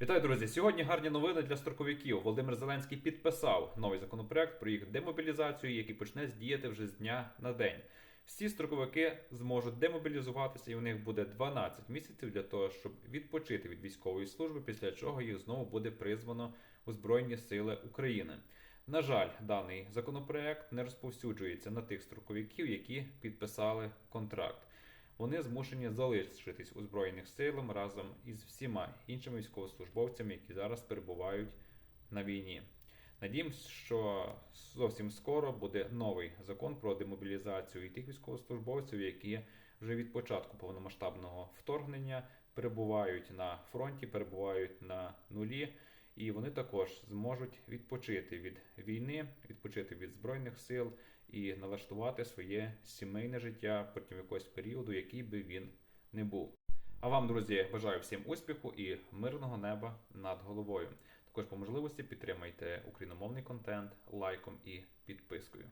Вітаю, друзі! Сьогодні гарні новини для строковиків. Володимир Зеленський підписав новий законопроект про їх демобілізацію, який почне діяти вже з дня на день. Всі строковики зможуть демобілізуватися, і у них буде 12 місяців для того, щоб відпочити від військової служби, після чого їх знову буде призвано у Збройні Сили України. На жаль, даний законопроект не розповсюджується на тих строковиків, які підписали контракт. Вони змушені залишитись у збройних силах разом із всіма іншими військовослужбовцями, які зараз перебувають на війні. Надіємося, що зовсім скоро буде новий закон про демобілізацію і тих військовослужбовців, які вже від початку повномасштабного вторгнення перебувають на фронті, перебувають на нулі, і вони також зможуть відпочити від війни, відпочити від збройних сил і налаштувати своє сімейне життя протягом якогось періоду, який би він не був. А вам, друзі, бажаю всім успіху і мирного неба над головою. Також по можливості підтримайте україномовний контент лайком і підпискою.